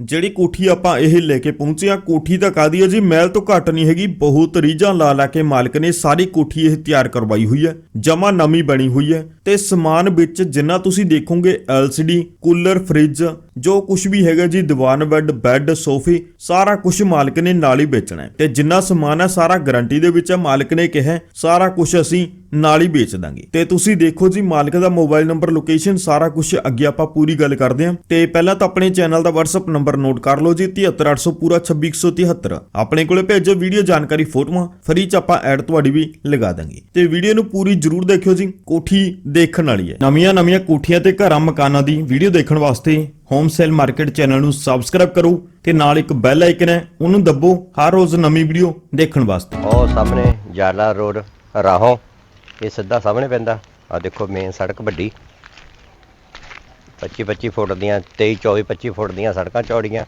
ਜਿਹੜੀ ਕੋਠੀ ਆਪਾਂ ਇਹ ਲੈ ਕੇ ਪਹੁੰਚੇ ਆ ਕੋਠੀ ਤਾਂ ਕਾਦੀ ਹੈ ਜੀ? ਮਹਿਲ ਤੋਂ ਘੱਟ ਨਹੀਂ ਹੈਗੀ, ਬਹੁਤ ਰੀਝਾਂ ਲਾ ਲਾ ਕੇ ਮਾਲਕ ਨੇ ਸਾਰੀ ਕੋਠੀ ਇਹ ਤਿਆਰ ਕਰਵਾਈ ਹੋਈ ਹੈ ਜਮਾ ਨਵੀਂ ਬਣੀ ਹੋਈ ਹੈ ਤੇ ਸਮਾਨ ਵਿੱਚ ਜਿੰਨਾ ਤੁਸੀਂ ਦੇਖੋਗੇ LCD ਕੂਲਰ, ਫ੍ਰਿਜ, ਜੋ ਕੁਝ ਵੀ ਹੈਗਾ ਜੀ, ਦੀਵਾਨ ਬੈੱਡ ਬੈੱਡ, ਸੋਫੇ, ਸਾਰਾ ਕੁਝ ਮਾਲਕ ਨੇ ਨਾਲ ਹੀ ਵੇਚਣਾ ਹੈ। ਤੇ ਜਿੰਨਾ ਸਮਾਨ ਹੈ, ਸਾਰਾ ਗਾਰੰਟੀ ਦੇ ਵਿੱਚ ਹੈ, ਮਾਲਕ ਨੇ ਕਿਹਾ ਸਾਰਾ ਕੁਝ ਅਸੀਂ ਨਾਲ ਹੀ ਵੇਚ ਦਾਂਗੇ। ਤੇ ਤੁਸੀਂ ਦੇਖੋ ਜੀ, ਮਾਲਕ ਦਾ ਮੋਬਾਈਲ ਨੰਬਰ, ਲੋਕੇਸ਼ਨ, ਸਾਰਾ ਕੁਝ ਅੱਗੇ ਆਪਾਂ ਪੂਰੀ ਗੱਲ ਕਰਦੇ ਹਾਂ। ਤੇ ਪਹਿਲਾਂ ਤਾਂ ਆਪਣੇ ਚੈਨਲ ਦਾ WhatsApp ਨੰਬਰ ਨੋਟ ਕਰ ਲਓ ਜੀ 73800 ਪੂਰਾ 26173 ਆਪਣੇ ਕੋਲੇ ਭੇਜੋ ਵੀਡੀਓ ਜਾਣਕਾਰੀ ਫੋਟੋਆਂ ਫਰੀ ਚ ਆਪਾਂ ਐਡ ਤੁਹਾਡੀ ਵੀ ਲਗਾ ਦਾਂਗੇ। ਤੇ ਵੀਡੀਓ ਨੂੰ ਪੂਰੀ ਜਰੂਰ ਦੇਖਿਓ ਜੀ, ਕੋਠੀ ਦੇਖਣ ਵਾਲੀ ਹੈ। ਨਵੀਆਂ ਨਵੀਆਂ ਕੋਠੀਆਂ ਤੇ ਘਰਾਂ ਮਕਾਨਾਂ ਦੀ ਵੀਡੀਓ ਦੇਖਣ ਵਾਸਤੇ ਹੋਮ ਸੇਲ ਮਾਰਕੀਟ ਚੈਨਲ ਨੂੰ ਸਬਸਕ੍ਰਾਈਬ ਕਰੋ ਤੇ ਨਾਲ ਇੱਕ ਬੈਲ ਆਈਕਨ ਹੈ, ਉਹਨੂੰ ਦੱਬੋ ਹਰ ਰੋਜ਼ ਨਵੀਂ ਵੀਡੀਓ ਦੇਖਣ ਵਾਸਤੇ। ਉਹ ਸਾਹਮਣੇ ਜਾਲਾ ਰੋਡ, ਰਾਹੋਂ। ਇਹ ਸਿੱਧਾ ਸਾਹਮਣੇ ਪੈਂਦਾ। ਆ ਦੇਖੋ ਮੇਨ ਸੜਕ ਵੱਡੀ। 25 25 ਫੁੱਟ ਦੀਆਂ 23 24 25 ਫੁੱਟ ਦੀਆਂ ਸੜਕਾਂ ਚੌੜੀਆਂ।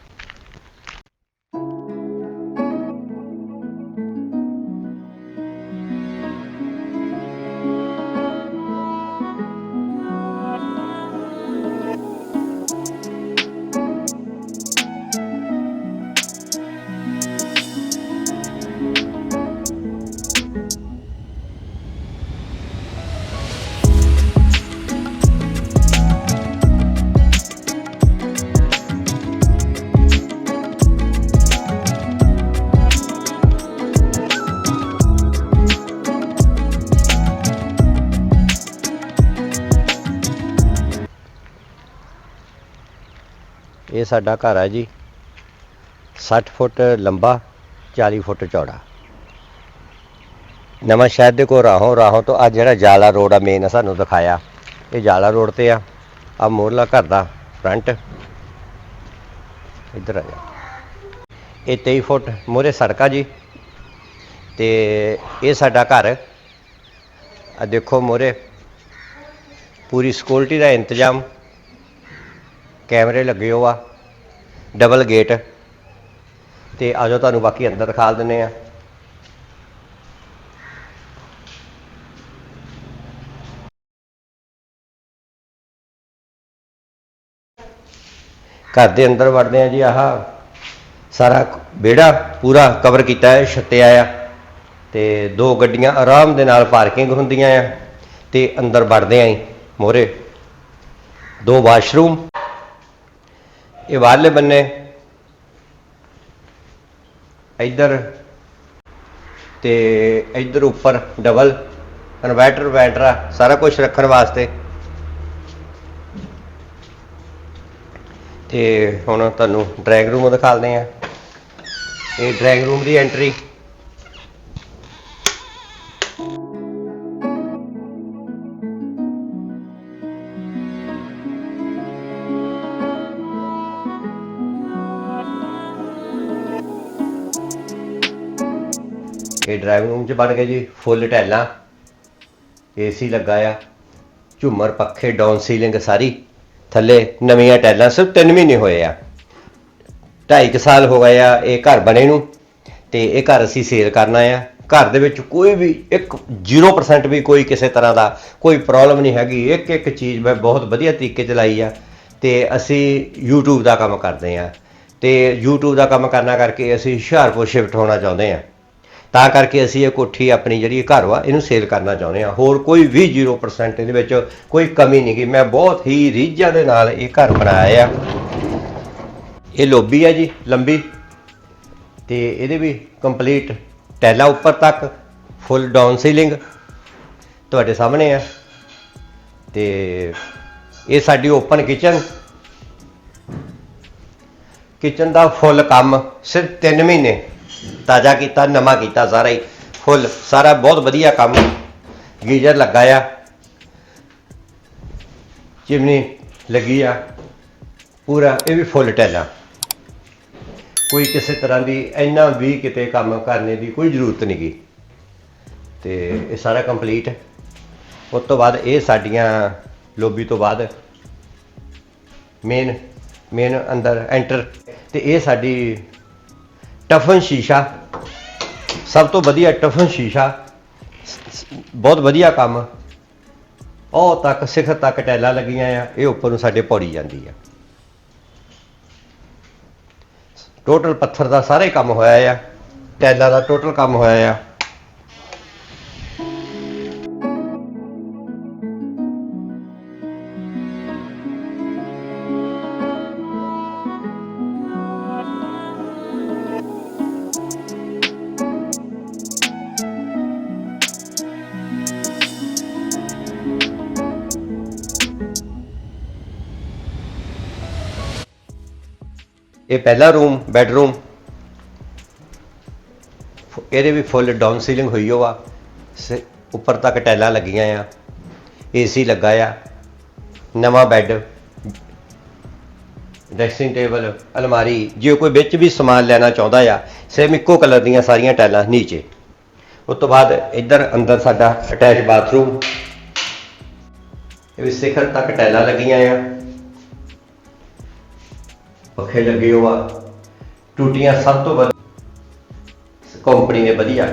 ਇਹ ਸਾਡਾ ਘਰ ਹੈ ਜੀ। 60 ਫੁੱਟ ਲੰਬਾ 40 ਫੁੱਟ ਚੌੜਾ। ਨਵਾਂ ਸ਼ਹਿਰ ਦੇ ਕੋਲ ਰਾਹੋਂ ਰਾਹੋਂ ਤੋਂ ਆ ਜਿਹੜਾ ਜਾਲਾ ਰੋਡ ਆ ਮੇਨ ਸਾਨੂੰ ਦਿਖਾਇਆ। ਇਹ ਜਾਲਾ ਰੋਡ ਤੇ ਆ। ਆ ਮੋਰਲਾ ਘਰ ਦਾ ਫਰੰਟ ਇੱਧਰ ਆ ਜਾ। ਇਹ 23 ਫੁੱਟ ਮੋਰੇ ਸੜਕਾ ਜੀ। ਤੇ ਇਹ ਸਾਡਾ ਘਰ। ਆ ਦੇਖੋ ਮੋਰੇ ਪੂਰੀ ਸਿਕਿਉਰਿਟੀ ਦਾ ਇੰਤਜ਼ਾਮ। ਕੈਮਰੇ ਲੱਗੇ ਹੋ ਆ। Double gate. ਤੇ ਆਜੋ ਤੁਹਾਨੂੰ ਬਾਕੀ ਅੰਦਰ ਦਿਖਾ ਦਿੰਨੇ ਆ। ਘਰ ਦੇ ਅੰਦਰ ਵੜਦੇ ਆ ਜੀ, ਆਹ ਸਾਰਾ ਵਿਹੜਾ ਪੂਰਾ ਕਵਰ ਕੀਤਾ ਹੈ, ਛੱਤਿਆ ਆ। ਤੇ ਦੋ ਗੱਡੀਆਂ ਆਰਾਮ ਦੇ ਨਾਲ ਪਾਰਕਿੰਗ ਹੁੰਦੀਆਂ ਆ। ਤੇ ਅੰਦਰ ਵੜਦੇ ਆਂ ਮੋਰੇ ਦੋ ਵਾਸ਼ਰੂਮ। ਇਹ ਬਾਹਰਲੇ ਬੰਨੇ। ਇੱਧਰ ਤੇ ਇੱਧਰ ਉੱਪਰ ਡਬਲ ਇਨਵਰਟਰ ਵੈਂਟਰਾ ਸਾਰਾ ਕੁਝ ਰੱਖਣ ਵਾਸਤੇ। ਤੇ ਹੁਣ ਤੁਹਾਨੂੰ ਡਰਾਇੰਗ ਰੂਮ ਦਿਖਾਉਂਦੇ ਆ ਇਹ ਡਰਾਇੰਗ ਰੂਮ ਦੀ ਐਂਟਰੀ ਇਹ ਡਰਾਈਵਿੰਗ ਰੂਮ ਚ ਬਣ ਗਏ ਜੀ, ਫੁੱਲ ਟੈਲਾਂ ਏਸੀ ਲੱਗਾ ਆ, ਝੂਮਰ ਪੱਖੇ, ਡਾਊਨ ਸੀਲਿੰਗ ਸਾਰੀ, ਥੱਲੇ ਨਵੀਆਂ ਟੈਲਾਂ ਸਿਰਫ 3 ਮਹੀਨੇ ਹੋਏ ਆ। ਢਾਈ ਕੁ ਸਾਲ ਹੋ ਗਏ ਆ, ਇਹ ਘਰ ਬਣੇ ਨੂੰ, ਤੇ ਇਹ ਘਰ ਅਸੀਂ ਸੇਲ ਕਰਨਾ ਆ। ਘਰ ਦੇ ਵਿੱਚ ਕੋਈ ਵੀ ਇੱਕ 0% ਵੀ ਕੋਈ ਕਿਸੇ ਤਰ੍ਹਾਂ ਦਾ ਕੋਈ ਪ੍ਰੋਬਲਮ ਨਹੀਂ ਹੈਗੀ। ਇੱਕ ਇੱਕ ਚੀਜ਼ ਮੈਂ ਬਹੁਤ ਵਧੀਆ ਤਰੀਕੇ ਚਲਾਈ ਆ, ਤੇ ਅਸੀਂ YouTube ਦਾ ਕੰਮ ਕਰਦੇ ਆ। ਤੇ YouTube ਦਾ ਕੰਮ ਕਰਨਾ ਕਰਕੇ ਅਸੀਂ ਹੁਸ਼ਿਆਰਪੁਰ ਸ਼ਿਫਟ ਹੋਣਾ ਚਾਹੁੰਦੇ ਆ। ਤਾਂ ਕਰਕੇ ਅਸੀਂ ਇਹ ਕੋਠੀ ਆਪਣੀ ਜਿਹੜੀ ਘਰ ਵਾ, ਇਹਨੂੰ ਸੇਲ ਕਰਨਾ ਚਾਹੁੰਦੇ ਆ ਹੋਰ ਕੋਈ ਵੀ 0% ਇਹਦੇ ਵਿੱਚ ਕੋਈ ਕਮੀ ਨਹੀਂ ਗਈ ਮੈਂ ਬਹੁਤ ਹੀ ਰੀਝਾਂ ਦੇ ਨਾਲ ਇਹ ਘਰ ਬਣਾਇਆ ਆ। ਇਹ ਲੋਬੀ ਆ ਜੀ, ਲੰਬੀ। ਤੇ ਇਹਦੇ ਵੀ ਕੰਪਲੀਟ ਟੈਲਾ ਉੱਪਰ ਤੱਕ ਫੁੱਲ ਡਾਊਨ ਸੀਲਿੰਗ ਤੁਹਾਡੇ ਸਾਹਮਣੇ ਆ। ਤੇ ਇਹ ਸਾਡੀ ਓਪਨ ਕਿਚਨ ਕਿਚਨ ਦਾ ਫੁੱਲ ਕੰਮ ਸਿਰਫ 3 ਮਹੀਨੇ। ਤਾਜ਼ਾ ਕੀਤਾ, ਨਵਾਂ ਕੀਤਾ, ਸਾਰਾ ਹੀ ਫੁੱਲ, ਸਾਰਾ ਬਹੁਤ ਵਧੀਆ ਕੰਮ ਗੀਜ਼ਰ ਲੱਗਾ ਆ। ਚਿਮਨੀ ਲੱਗੀ ਆ, ਪੂਰਾ, ਇਹ ਵੀ ਫੁੱਲ ਟੈਲਾ। ਕੋਈ ਕਿਸੇ ਤਰ੍ਹਾਂ ਦੀ ਇੰਨਾ ਵੀ ਕਿਤੇ ਕੰਮ ਕਰਨੇ ਦੀ ਕੋਈ ਜ਼ਰੂਰਤ ਨਹੀਂ ਗੀ। ਤੇ ਇਹ ਸਾਰਾ ਕੰਪਲੀਟ। ਉਸ ਤੋਂ ਬਾਅਦ ਇਹ ਸਾਡੀਆਂ ਲੋਬੀ ਤੋਂ ਬਾਅਦ ਮੇਨ ਮੇਨ ਅੰਦਰ ਐਂਟਰ। ਤੇ ਇਹ ਸਾਡੀ ਟਫਨ ਸ਼ੀਸ਼ਾ। ਸਭ ਤੋਂ ਵਧੀਆ ਟਫਨ ਸ਼ੀਸ਼ਾ। ਬਹੁਤ ਵਧੀਆ ਕੰਮ। ਉਹ ਤੱਕ, ਸਿਖਰ ਤੱਕ ਟੈਲਾਂ ਲੱਗੀਆਂ ਆ, ਇਹ ਉੱਪਰ ਨੂੰ ਸਾਡੇ ਪੌੜੀ ਜਾਂਦੀ ਆ। ਟੋਟਲ ਪੱਥਰ ਦਾ ਸਾਰੇ ਕੰਮ ਹੋਇਆ ਆ। ਟੈਲਾਂ ਦਾ ਟੋਟਲ ਕੰਮ ਹੋਇਆ ਆ। ਇਹ ਪਹਿਲਾ ਰੂਮ ਬੈੱਡਰੂਮ ਇਹਦੇ ਵੀ ਫੁੱਲ ਡਾਊਨ ਸੀਲਿੰਗ ਹੋਈ ਹੋਆ। ਸ- ਉੱਪਰ ਤੱਕ ਟੈਲਾਂ ਲੱਗੀਆਂ ਆ। ਏਸੀ ਲੱਗਾ ਆ। ਨਵਾਂ ਬੈੱਡ ਡਰੈਸਿੰਗ ਟੇਬਲ ਅਲਮਾਰੀ। ਜੇ ਕੋਈ ਵਿੱਚ ਵੀ ਸਮਾਨ ਲੈਣਾ ਚਾਹੁੰਦਾ ਆ ਸੇਮ ਇੱਕੋ ਕਲਰ ਦੀਆਂ ਸਾਰੀਆਂ ਟੈਲਾਂ ਨੀਚੇ। ਉਸ ਤੋਂ ਬਾਅਦ ਇੱਧਰ ਅੰਦਰ ਸਾਡਾ ਅਟੈਚ ਬਾਥਰੂਮ ਇਹ ਵੀ ਸਿਖਰ ਤੱਕ ਟੈਲਾਂ ਲੱਗੀਆਂ ਆ। ਪੱਖੇ ਲੱਗੇ ਹੋਆ। ਟੂਟੀਆਂ ਸਭ ਤੋਂ ਵੱਧ ਕੰਪਨੀ ਨੇ ਵਧੀਆ।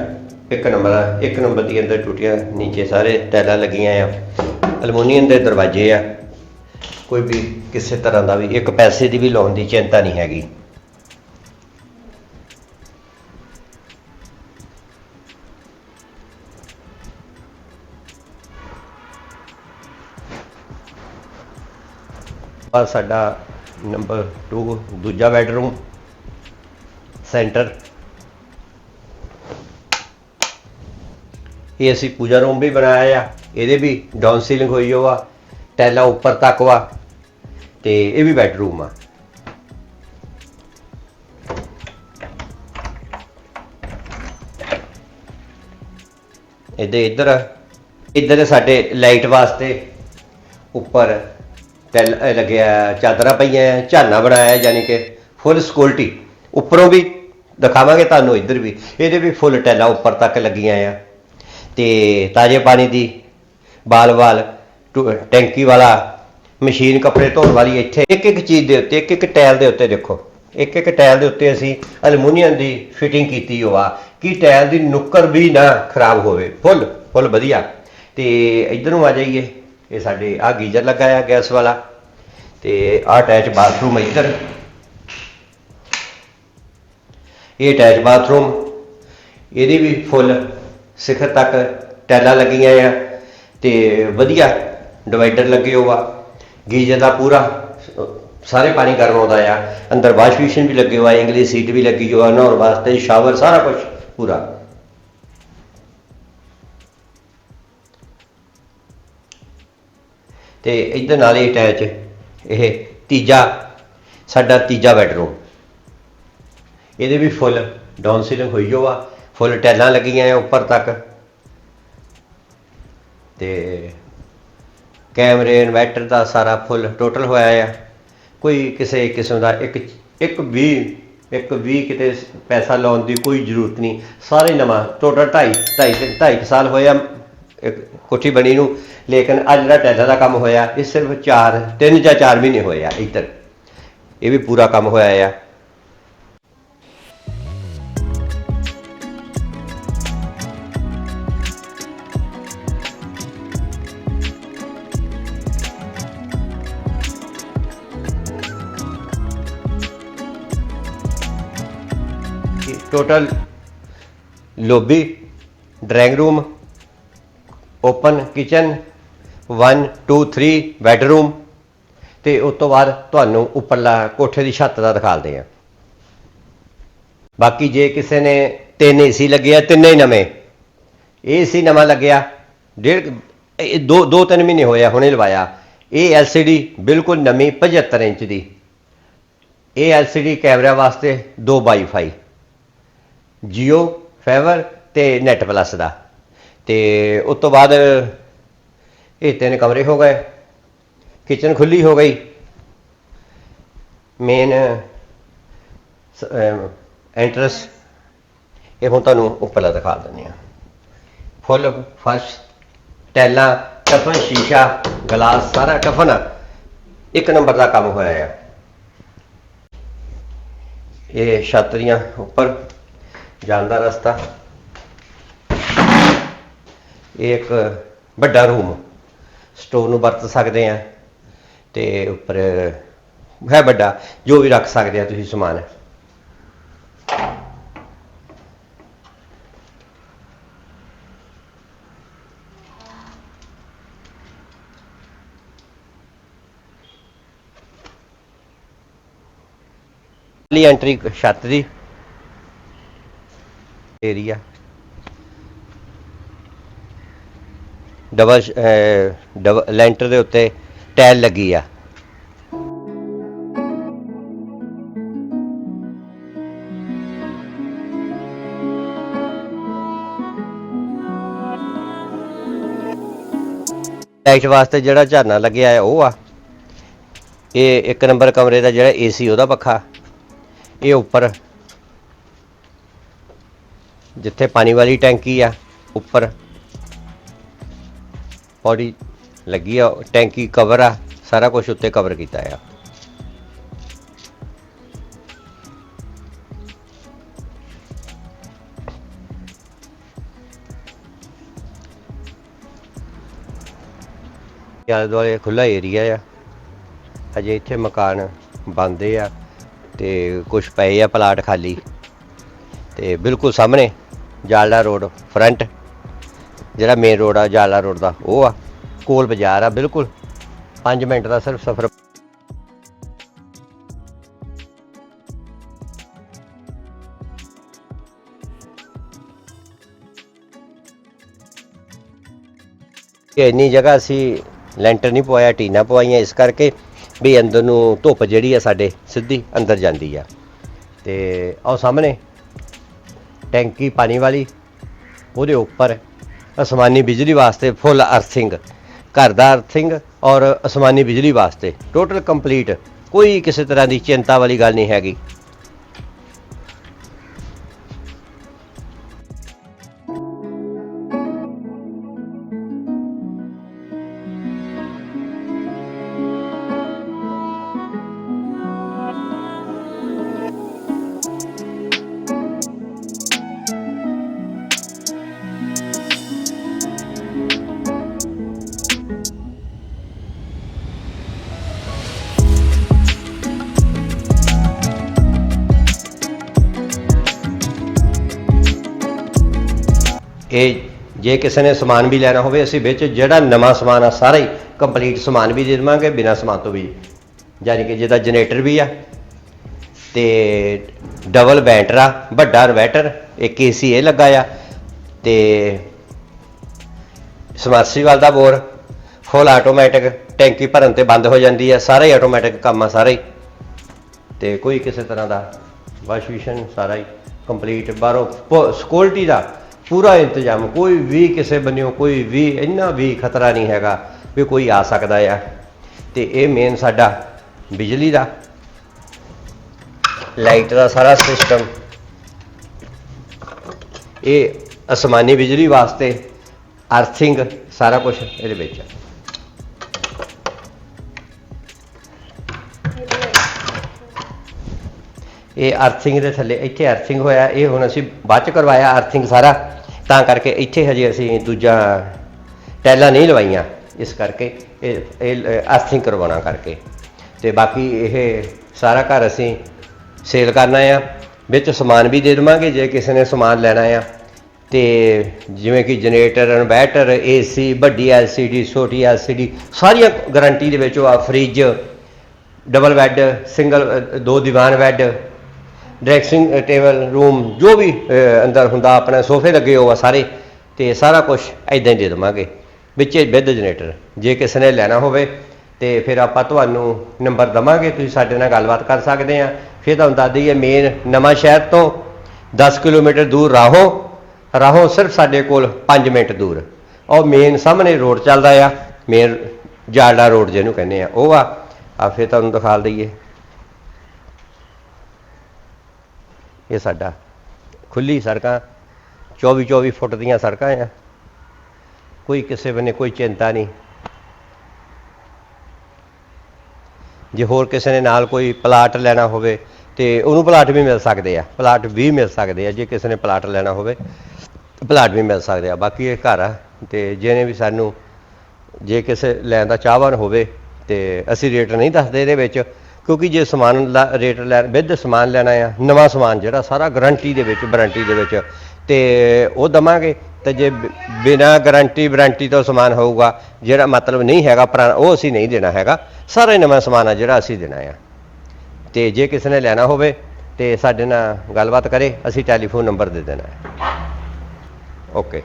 ਇੱਕ ਨੰਬਰ ਆ, ਇੱਕ ਨੰਬਰ ਦੀ ਅੰਦਰ ਟੂਟੀਆਂ, ਨੀਚੇ ਸਾਰੇ ਟੈਲਾਂ ਲੱਗੀਆਂ ਆ। ਅਲਮੂਨੀਅਮ ਦੇ ਦਰਵਾਜ਼ੇ ਆ। ਕੋਈ ਵੀ ਕਿਸੇ ਤਰ੍ਹਾਂ ਦਾ ਵੀ, ਇੱਕ ਪੈਸੇ ਦੀ ਵੀ ਲਾਉਣ ਦੀ ਚਿੰਤਾ ਨਹੀਂ ਹੈਗੀ। ਆ ਸਾਡਾ ਨੰਬਰ 2 ਦੂਜਾ ਬੈਡਰੂਮ, ਸੈਂਟਰ। ਇਹ ਅਸੀਂ ਪੂਜਾ ਰੂਮ ਵੀ ਬਣਾਇਆ ਆ। ਇਹਦੇ ਵੀ ਡਾਊਨ ਸੀਲਿੰਗ ਹੋਈ ਹੋਆ, ਟੈਲਾਂ ਉੱਪਰ ਤੱਕ ਵਾ, ਤੇ ਇਹ ਵੀ ਬੈਡਰੂਮ ਆ। ਇਹਦੇ ਇੱਧਰ ਇੱਧਰ ਸਾਡੇ ਲਾਈਟ ਵਾਸਤੇ ਉੱਪਰ ਟੈਲ ਇਹ ਲੱਗਿਆ ਚਾਦਰਾਂ ਪਈਆਂ ਝਾਨਾ ਬਣਾਇਆ ਯਾਨੀ ਕਿ ਫੁੱਲ ਸਿਕਿਉਰਿਟੀ ਉੱਪਰੋਂ ਵੀ ਦਿਖਾਵਾਂਗੇ ਤੁਹਾਨੂੰ, ਇੱਧਰ ਵੀ। ਇਹਦੇ ਵੀ ਫੁੱਲ ਟੈਲਾਂ ਉੱਪਰ ਤੱਕ ਲੱਗੀਆਂ ਆ। ਤੇ ਤਾਜ਼ੇ ਪਾਣੀ ਦੀ ਬਾਲ-ਬਾਲ ਟੂ- ਟੈਂਕੀ ਵਾਲਾ ਮਸ਼ੀਨ ਕੱਪੜੇ ਧੋਣ ਵਾਲੀ ਇੱਥੇ। ਇੱਕ ਇੱਕ ਚੀਜ਼ ਦੇ ਉੱਤੇ, ਇੱਕ ਇੱਕ ਟਾਇਲ ਦੇ ਉੱਤੇ ਦੇਖੋ। ਇੱਕ ਇੱਕ ਟਾਇਲ ਦੇ ਉੱਤੇ ਅਸੀਂ ਅਲਮੂਨੀਅਮ ਦੀ ਫਿਟਿੰਗ ਕੀਤੀ ਹੋਆ। ਕਿ ਟਾਇਲ ਦੀ ਨੁੱਕਰ ਵੀ ਨਾ ਖਰਾਬ ਹੋਵੇ। ਫੁੱਲ ਫੁੱਲ ਵਧੀਆ। ਤੇ ਇੱਧਰ ਨੂੰ ਆ ਜਾਈਏ। ਇਹ ਸਾਡੇ ਆ ਗੀਜ਼ਰ ਲੱਗਾ ਆ ਗੈਸ ਵਾਲਾ ਤੇ ਆ ਅਟੈਚ ਬਾਥਰੂਮ ਇੱਧਰ। ਇਹ ਅਟੈਚ ਬਾਥਰੂਮ, ਇਹਦੀ ਵੀ ਫੁੱਲ ਸਿਖਰ ਤੱਕ ਟੈਲਾਂ ਲੱਗੀਆਂ ਆ ਤੇ ਵਧੀਆ ਡਿਵਾਈਡਰ ਲੱਗੇ ਹੋਆ ਗੀਜ਼ਰ ਦਾ ਪੂਰਾ ਸਾਰੇ ਪਾਣੀ ਗਰਮ ਆਉਂਦਾ ਆ। ਅੰਦਰ ਵਾਸ਼ ਬੇਸਿਨ ਵੀ ਲੱਗੇ ਹੋਆ ਇੰਗਲਿਸ਼ ਸੀਟ ਵੀ ਲੱਗੀ ਹੋਆ ਨਹਾਉਣ ਵਾਸਤੇ ਸ਼ਾਵਰ ਸਾਰਾ ਕੁਝ ਪੂਰਾ। ਤੇ ਇਹਦੇ ਨਾਲ ਹੀ ਅਟੈਚ ਇਹ ਤੀਜਾ, ਸਾਡਾ ਤੀਜਾ ਬੈਡਰੂਮ। ਇਹਦੇ ਵੀ ਫੁੱਲ, ਡਾਊਨ ਸੀਲਿੰਗ ਹੋਈ ਹੋਆ, ਫੁੱਲ ਟੈਲਾਂ ਲੱਗੀਆਂ ਆ ਉੱਪਰ ਤੱਕ। ਤੇ ਕੈਮਰੇ, ਇਨਵਰਟਰ ਦਾ ਸਾਰਾ ਫੁੱਲ ਟੋਟਲ ਹੋਇਆ ਆ। ਕੋਈ ਕਿਸੇ ਕਿਸਮ ਦਾ ਇੱਕ ਇੱਕ ਵੀ ਇੱਕ ਵੀ ਕਿਤੇ ਪੈਸਾ ਲਾਉਣ ਦੀ ਕੋਈ ਜ਼ਰੂਰਤ ਨਹੀਂ। ਸਾਰੇ ਨਵਾਂ, ਟੋਟਲ 2.5 2.5 2.5 ਸਾਲ ਹੋਇਆ ਕੋਠੀ ਬਣੀ ਨੂੰ, ਲੇਕਿਨ ਅੱਜ ਜਿਹੜਾ ਟੈਲਾਂ ਦਾ ਕੰਮ ਹੋਇਆ, ਇਹ ਸਿਰਫ 4 3 ਜਾਂ 4 ਮਹੀਨੇ ਹੋਏ ਆ ਇੱਧਰ। ਇਹ ਵੀ ਪੂਰਾ ਕੰਮ ਹੋਇਆ ਆ। Total lobby drawing room open kitchen 1 2 3 bedroom ਤੇ ਉਸ ਤੋਂ ਬਾਅਦ ਤੁਹਾਨੂੰ ਉੱਪਰਲਾ ਕੋਠੇ ਦੀ ਛੱਤ ਦਾ ਦਿਖਾਲਦੇ ਆ ਬਾਕੀ ਜੇ ਕਿਸੇ ਨੇ ਤਿੰਨ ਏਸੀ ਲੱਗੇ ਆ, ਤਿੰਨੇ ਹੀ ਨਵੇਂ। ਏਸੀ ਨਵਾਂ ਲੱਗਿਆ, ਡੇਢ ਦੋ ਦੋ, ਤਿੰਨ ਮਹੀਨੇ ਹੋਇਆ ਹੁਣੇ ਲਵਾਇਆ। ਇਹ LCD ਬਿਲਕੁਲ ਨਵੀਂ 75 ਇੰਚ ਦੀ। ਇਹ LCD ਕੈਮਰਾ ਵਾਸਤੇ ਦੋ ਵਾਈਫਾਈ। ਜੀਓ, ਫਾਈਬਰ ਤੇ ਨੈਟ ਪਲੱਸ ਦਾ। ਤੇ ਉਸ ਤੋਂ ਬਾਅਦ ਇਹ ਤਿੰਨ ਕਮਰੇ ਹੋ ਗਏ। ਕਿਚਨ ਖੁੱਲੀ ਹੋ ਗਈ। ਮੇਨ ਐਂਟਰਸ ਇਹ ਹੁਣ ਤੁਹਾਨੂੰ ਉੱਪਰਲਾ ਦਿਖਾ ਦਿੰਦੇ ਆ ਫੁੱਲ ਫਰਸ਼ ਟੈਲਾਂ ਟਫਨ ਸ਼ੀਸ਼ਾ ਗਲਾਸ ਸਾਰਾ ਟਫਨ ਇੱਕ ਨੰਬਰ ਦਾ ਕੰਮ ਹੋਇਆ ਆ। ਇਹ ਛਾਤਰੀਆਂ ਉੱਪਰ ਜਾਣ ਦਾ ਰਸਤਾ। ਇਹ ਇੱਕ ਵੱਡਾ ਰੂਮ ਸਟੋਰ ਨੂੰ ਵਰਤ ਸਕਦੇ ਆ ਤੇ ਉੱਪਰ ਹੈ ਵੱਡਾ, ਜੋ ਵੀ ਰੱਖ ਸਕਦੇ ਆ ਤੁਸੀਂ ਸਮਾਨ। ਲਈ ਐਂਟਰੀ ਛੱਤ ਦੀ ਏਰੀਆ ਡਬਲ ਡਬਲ ਲੈਂਟਰ ਦੇ ਉੱਤੇ ਟਾਇਲ ਲੱਗੀ ਆ। ਲਾਈਟ ਵਾਸਤੇ ਜਿਹੜਾ ਝਰਨਾ ਲੱਗਿਆ ਹੈ ਉਹ ਆ। ਇਹ ਇੱਕ ਨੰਬਰ ਕਮਰੇ ਦਾ ਜਿਹੜਾ ਏਸੀ, ਉਹਦਾ ਪੱਖਾ। ਇਹ ਉੱਪਰ। ਜਿੱਥੇ ਪਾਣੀ ਵਾਲੀ ਟੈਂਕੀ ਆ, ਉੱਪਰ। ਬੋਡੀ ਲੱਗੀ ਆ, ਟੈਂਕੀ ਕਵਰ ਆ, ਸਾਰਾ ਕੁਝ ਉੱਤੇ ਕਵਰ ਕੀਤਾ ਆ। ਆਲੇ ਦੁਆਲੇ ਖੁੱਲਾ ਏਰੀਆ ਆ। ਅਜੇ ਇੱਥੇ ਮਕਾਨ ਬਣਦੇ ਆ ਤੇ ਕੁਝ ਪਏ ਆ ਪਲਾਟ ਖਾਲੀ। ਤੇ ਬਿਲਕੁਲ ਸਾਹਮਣੇ ਜਾਲੜਾ ਰੋਡ ਫਰੰਟ ਜਿਹੜਾ ਮੇਨ ਰੋਡ ਆ, ਜਾਲਾ ਰੋਡ ਦਾ, ਉਹ ਆ। ਕੋਲ ਬਾਜ਼ਾਰ ਆ, ਬਿਲਕੁਲ। 5 ਮਿੰਟ ਦਾ ਸਿਰਫ ਸਫ਼ਰ। ਇਹ ਇੰਨੀ ਜਗ੍ਹਾ ਅਸੀਂ ਲੈਂਟਰ ਨਹੀਂ ਪਵਾਇਆ ਟੀਨਾ ਪਵਾਈਆਂ, ਇਸ ਕਰਕੇ ਵੀ ਅੰਦਰ ਨੂੰ ਧੁੱਪ ਜਿਹੜੀ ਆ ਸਾਡੇ, ਸਿੱਧੀ ਅੰਦਰ ਜਾਂਦੀ ਆ। ਤੇ ਆਹ ਸਾਹਮਣੇ, ਟੈਂਕੀ ਪਾਣੀ ਵਾਲੀ, ਉਹਦੇ ਉੱਪਰ ਅਸਮਾਨੀ ਬਿਜਲੀ ਵਾਸਤੇ ਫੁੱਲ ਅਰਥਿੰਗ, ਘਰ ਦਾ ਅਰਥਿੰਗ ਔਰ ਅਸਮਾਨੀ ਬਿਜਲੀ ਵਾਸਤੇ ਟੋਟਲ ਕੰਪਲੀਟ ਕੋਈ ਕਿਸੇ ਤਰ੍ਹਾਂ ਦੀ ਚਿੰਤਾ ਵਾਲੀ ਗੱਲ ਨਹੀਂ ਹੈਗੀ। ਇਹ ਜੇ ਕਿਸੇ ਨੇ ਸਮਾਨ ਵੀ ਲੈਣਾ ਹੋਵੇ, ਅਸੀਂ ਵਿੱਚ ਜਿਹੜਾ ਨਵਾਂ ਸਮਾਨ ਆ, ਸਾਰਾ ਹੀ ਕੰਪਲੀਟ ਸਮਾਨ ਵੀ ਦੇ ਦੇਵਾਂਗੇ, ਬਿਨਾਂ ਸਮਾਨ ਤੋਂ ਵੀ। ਯਾਨੀ ਕਿ ਜਿਹਦਾ ਜਨਰੇਟਰ ਵੀ ਆ, ਤੇ ਡਬਲ ਬੈਟਰ ਆ, ਵੱਡਾ ਇਨਵੈਟਰ ਇੱਕ ਏਸੀ ਇਹ ਲੱਗਾ ਆ, ਤੇ ਸਮਰਸੀਵਾਲ ਦਾ ਬੋਰ ਫੁੱਲ ਆਟੋਮੈਟਿਕ ਟੈਂਕੀ ਭਰਨ ਤੇ ਬੰਦ ਹੋ ਜਾਂਦੀ ਆ, ਸਾਰਾ ਹੀ ਆਟੋਮੈਟਿਕ ਕੰਮ ਆ, ਸਾਰਾ ਹੀ। ਤੇ ਕੋਈ ਕਿਸੇ ਤਰ੍ਹਾਂ ਦਾ ਵਾਸ਼ ਵਿਸ਼ਨ ਸਾਰਾ ਹੀ ਕੰਪਲੀਟ ਬਾਹਰੋਂ ਸਿਕਿਉਰਿਟੀ ਦਾ ਪੂਰਾ ਇੰਤਜ਼ਾਮ, ਕੋਈ ਵੀ ਕਿਸੇ ਬੰਨਿਓ, ਕੋਈ ਵੀ, ਇੰਨਾ ਵੀ ਖਤਰਾ ਨਹੀਂ ਹੈਗਾ ਵੀ ਕੋਈ ਆ ਸਕਦਾ ਆ। ਤੇ ਇਹ ਮੇਨ ਸਾਡਾ ਬਿਜਲੀ ਦਾ ਲਾਈਟ ਦਾ ਸਾਰਾ ਸਿਸਟਮ ਇਹ ਅਸਮਾਨੀ ਬਿਜਲੀ ਵਾਸਤੇ ਅਰਥਿੰਗ ਸਾਰਾ ਕੁਝ ਇਹਦੇ ਵਿੱਚ ਹੈ ਇਹ ਅਰਥਿੰਗ ਦੇ ਥੱਲੇ, ਇੱਥੇ ਅਰਥਿੰਗ ਹੋਇਆ, ਇਹ ਹੁਣ ਅਸੀਂ ਬਾਅਦ ਚ ਕਰਵਾਇਆ ਅਰਥਿੰਗ ਸਾਰਾ। ਤਾਂ ਕਰਕੇ ਇੱਥੇ ਹਜੇ ਅਸੀਂ ਦੂਜਾ ਟੈਲਾਂ ਨਹੀਂ ਲਵਾਈਆਂ, ਇਸ ਕਰਕੇ ਇਹ ਇਹ ਅਰਥਿੰਗ ਕਰਵਾਉਣਾ ਕਰਕੇ। ਤੇ ਬਾਕੀ ਇਹ ਸਾਰਾ ਘਰ ਅਸੀਂ ਸੇਲ ਕਰਨਾ ਆ, ਵਿੱਚ ਸਮਾਨ ਵੀ ਦੇ ਦੇਵਾਂਗੇ, ਜੇ ਕਿਸੇ ਨੇ ਸਮਾਨ ਲੈਣਾ ਆ। ਤੇ ਜਿਵੇਂ ਕਿ ਜਨਰੇਟਰ ਇਨਵੈਟਰ ਏਸੀ, ਵੱਡੀ ਐਲਸੀਡੀ, ਛੋਟੀ ਐਲਸੀਡੀ, ਸਾਰੀਆਂ ਗਾਰੰਟੀ ਦੇ ਵਿੱਚ ਆ, ਫ੍ਰਿਜ, ਡਬਲ ਬੈੱਡ, ਸਿੰਗਲ ਦੋ ਦੀਵਾਨ ਬੈੱਡ ਡਰੈਸਿੰਗ ਟੇਬਲ ਰੂਮ ਜੋ ਵੀ ਅਹ, ਅੰਦਰ ਹੁੰਦਾ ਆਪਣੇ ਸੋਫੇ ਲੱਗੇ ਹੋਆ ਸਾਰੇ ਤੇ ਸਾਰਾ ਕੁਝ ਐਦਾਂ ਹੀ ਦੇ ਦੇਵਾਂਗੇ। ਵਿੱਚ ਵਿਦ ਜਨਰੇਟਰ ਜੇ ਕਿਸੇ ਨੇ ਲੈਣਾ ਹੋਵੇ ਤੇ ਫਿਰ ਆਪਾਂ ਤੁਹਾਨੂੰ ਨੰਬਰ ਦਵਾਂਗੇ ਤੁਸੀਂ ਸਾਡੇ ਨਾਲ ਗੱਲਬਾਤ ਕਰ ਸਕਦੇ ਆ। ਫਿਰ ਤੁਹਾਨੂੰ ਦੱਸ ਦਈਏ ਮੇਨ ਨਵਾਂ ਸ਼ਹਿਰ ਤੋਂ 10 ਕਿਲੋਮੀਟਰ ਦੂਰ ਰਾਹੋਂ ਰਾਹੋਂ ਸਿਰਫ ਸਾਡੇ ਕੋਲ 5 ਮਿੰਟ ਦੂਰ। ਉਹ ਮੇਨ ਸਾਹਮਣੇ ਰੋਡ ਚੱਲਦਾ ਆ ਮੇਨ ਜਾਲਡਾ ਰੋਡ ਜਿਹਨੂੰ ਕਹਿੰਦੇ ਆ ਉਹ ਆ। ਆ ਫਿਰ ਤੁਹਾਨੂੰ ਦਿਖਾ ਦਈਏ। ਇਹ ਸਾਡਾ। ਖੁੱਲੀ ਸੜਕਾਂ 24 24 ਫੁੱਟ ਦੀਆਂ ਸੜਕਾਂ ਆ। ਕੋਈ ਕਿਸੇ ਬੰਨੇ ਕੋਈ ਚਿੰਤਾ ਨਹੀਂ। ਜੇ ਹੋਰ ਕਿਸੇ ਨੇ ਨਾਲ ਕੋਈ ਪਲਾਟ ਲੈਣਾ ਹੋਵੇ ਤੇ ਉਹਨੂੰ ਪਲਾਟ ਵੀ ਮਿਲ ਸਕਦੇ ਆ। ਪਲਾਟ ਵੀ ਮਿਲ ਸਕਦੇ ਆ। ਜੇ ਕਿਸੇ ਨੇ ਪਲਾਟ ਲੈਣਾ ਹੋਵੇ, ਪਲਾਟ ਵੀ ਮਿਲ ਸਕਦੇ ਆ। ਬਾਕੀ ਇਹ ਘਰ ਆ ਤੇ ਜਿਹਨੇ ਵੀ ਸਾਨੂੰ ਜੇ ਕਿਸੇ ਲੈਣ ਦਾ ਚਾਹਵਾਨ ਹੋਵੇ ਤੇ ਅਸੀਂ ਰੇਟ ਨਹੀਂ ਦੱਸਦੇ ਇਹਦੇ ਵਿੱਚ। ਕਿਉਂਕਿ ਜੇ ਸਮਾਨ ਦਾ ਰੇਟ ਲੈ ਵਿਦ ਸਮਾਨ ਲੈਣਾ ਆ, ਨਵਾਂ ਸਮਾਨ ਜਿਹੜਾ, ਸਾਰਾ ਗਾਰੰਟੀ ਦੇ ਵਿੱਚ ਵਾਰੰਟੀ ਦੇ ਵਿੱਚ, ਤੇ ਉਹ ਦਵਾਂਗੇ, ਤੇ ਜੇ ਬਿਨਾ ਗਾਰੰਟੀ ਵਾਰੰਟੀ ਤੋਂ ਸਮਾਨ ਹੋਊਗਾ, ਜਿਹੜਾ ਮਤਲਬ ਨਹੀਂ ਹੈਗਾ, ਪੁਰਾਣਾ, ਉਹ ਅਸੀਂ ਨਹੀਂ ਦੇਣਾ ਹੈਗਾ, ਸਾਰਾ ਨਵਾਂ ਸਮਾਨ ਆ ਜਿਹੜਾ ਅਸੀਂ ਦੇਣਾ ਆ। ਤੇ ਜੇ ਕਿਸੇ ਨੇ ਲੈਣਾ ਹੋਵੇ, ਤੇ ਸਾਡੇ ਨਾਲ ਗੱਲਬਾਤ ਕਰੇ, ਅਸੀਂ ਟੈਲੀਫੋਨ ਨੰਬਰ ਦੇ ਦੇਣਾ ਹੈ ਓਕੇ